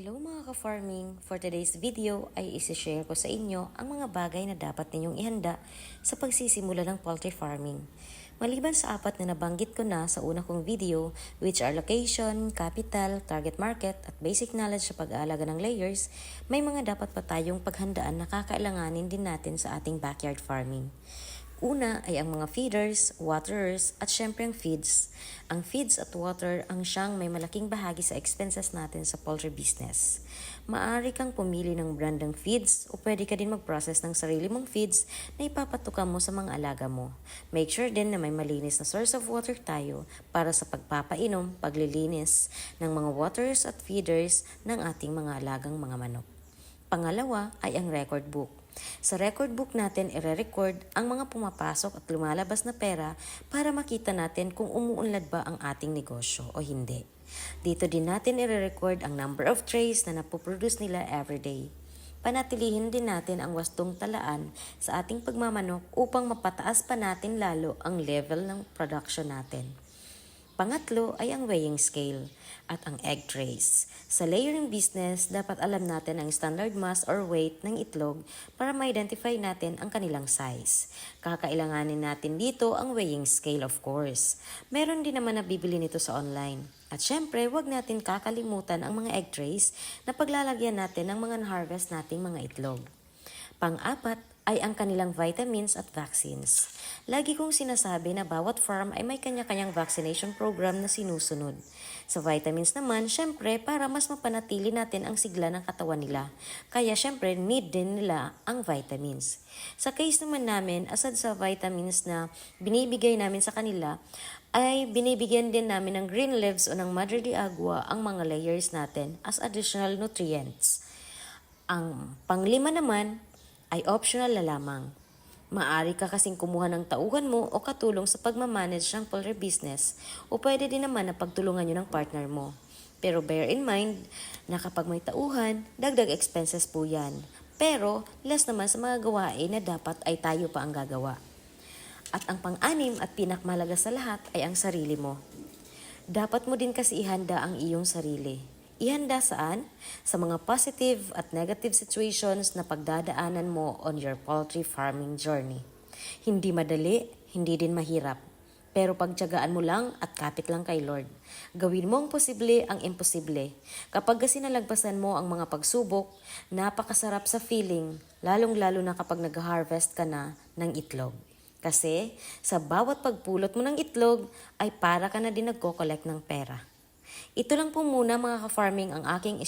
Hello mga ka-farming! For today's video ay isi-share ko sa inyo ang mga bagay na dapat ninyong ihanda sa pagsisimula ng poultry farming. Maliban sa apat na nabanggit ko na sa una kong video, which are location, capital, target market, at basic knowledge sa pag-aalaga ng layers, may mga dapat pa tayong paghandaan na kakailanganin din natin sa ating backyard farming. Una ay ang mga feeders, waterers, at syempre ang feeds. Ang feeds at water ang siyang may malaking bahagi sa expenses natin sa poultry business. Maaari kang pumili ng brand ng feeds o pwede ka din mag-process ng sarili mong feeds na ipapatukan mo sa mga alaga mo. Make sure din na may malinis na source of water tayo para sa pagpapainom, paglilinis ng mga waters at feeders ng ating mga alagang mga manok. Pangalawa ay ang record book. Sa record book natin, ire-record ang mga pumapasok at lumalabas na pera para makita natin kung umuunlad ba ang ating negosyo o hindi. Dito din natin ire-record ang number of trays na napoproduce nila everyday. Panatilihin din natin ang wastong talaan sa ating pagmamanok upang mapataas pa natin lalo ang level ng production natin. Pangatlo ay ang weighing scale at ang egg trays. Sa layering business, dapat alam natin ang standard mass or weight ng itlog para ma-identify natin ang kanilang size. Kakailanganin natin dito ang weighing scale of course. Meron din naman na bibili nito sa online. At syempre, huwag natin kakalimutan ang mga egg trays na paglalagyan natin ng mga harvest nating mga itlog. Pang-apat ay ang kanilang vitamins at vaccines. Lagi kong sinasabi na bawat farm ay may kanya-kanyang vaccination program na sinusunod. Sa vitamins naman, syempre, para mas mapanatili natin ang sigla ng katawan nila. Kaya syempre, need din nila ang vitamins. Sa case naman namin, asad sa vitamins na binibigay namin sa kanila, ay binibigyan din namin ng green leaves o ng madre de agua ang mga layers natin as additional nutrients. Ang panglima naman ay optional na lamang. Maari ka kasing kumuha ng tauhan mo o katulong sa pagmamanage ng poultry business o pwede din naman na pagtulungan nyo ng partner mo. Pero bear in mind na kapag may tauhan, dagdag expenses po yan. Pero less naman sa mga gawain na dapat ay tayo pa ang gagawa. At ang pang-anim at pinakmalaga sa lahat ay ang sarili mo. Dapat mo din kasi ihanda ang iyong sarili. Ihanda saan? Sa mga positive at negative situations na pagdadaanan mo on your poultry farming journey. Hindi madali, hindi din mahirap. Pero pagtyagaan mo lang at kapit lang kay Lord. Gawin mo ang posible ang imposible. Kapag kasi nalagpasan mo ang mga pagsubok, napakasarap sa feeling, lalong-lalo na kapag nag-harvest ka na ng itlog. Kasi sa bawat pagpulot mo ng itlog ay para ka na din nagko-collect ng pera. Ito lang po muna mga ka-farming ang aking